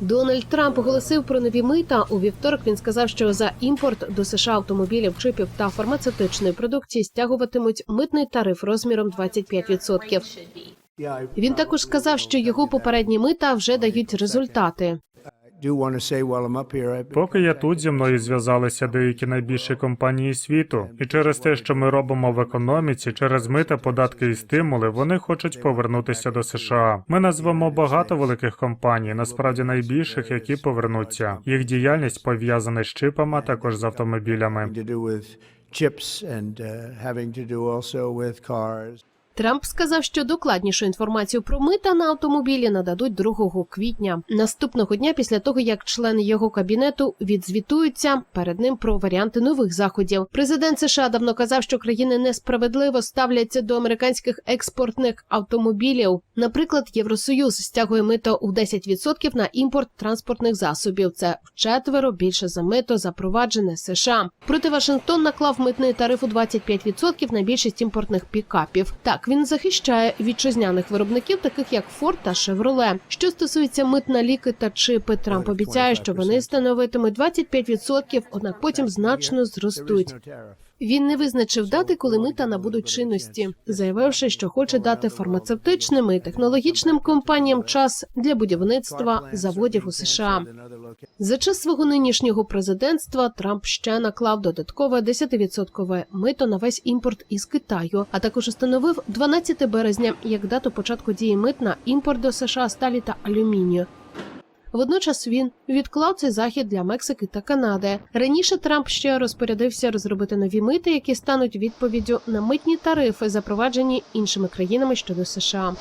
Дональд Трамп оголосив про нові мита. У вівторок він сказав, що за імпорт до США автомобілів, чипів та фармацевтичної продукції стягуватимуть митний тариф розміром 25%. Він також сказав, що його попередні мита вже дають результати. Поки я тут зі мною зв'язалися деякі найбільші компанії світу, і через те, що ми робимо в економіці, через мита, податки і стимули, вони хочуть повернутися до США. Ми назвемо багато великих компаній, насправді найбільших, які повернуться. Їх діяльність пов'язана з чипами, а також з автомобілями. Трамп сказав, що докладнішу інформацію про мита на автомобілі нададуть 2 квітня. Наступного дня, після того як члени його кабінету відзвітуються перед ним про варіанти нових заходів. Президент США давно казав, що країни несправедливо ставляться до американських експортних автомобілів. Наприклад, Євросоюз стягує мито у 10% на імпорт транспортних засобів. Це вчетверо більше за мито запроваджене США. Проти Вашингтон наклав митний тариф у 25% на більшість імпортних пікапів. Так він захищає вітчизняних виробників, таких як Ford та Chevrolet. Що стосується мит на ліки та чипи, Трамп обіцяє, що вони становитимуть 25%, однак потім значно зростуть. Він не визначив дати, коли мита набудуть чинності, заявивши, що хоче дати фармацевтичним і технологічним компаніям час для будівництва заводів у США. За час свого нинішнього президентства Трамп ще наклав додаткове 10% мито на весь імпорт із Китаю, а також установив 12 березня як дату початку дії митна, імпорт до США сталі та алюмінію. Водночас він відклав цей захід для Мексики та Канади. Раніше Трамп ще розпорядився розробити нові мити, які стануть відповіддю на митні тарифи, запроваджені іншими країнами щодо США.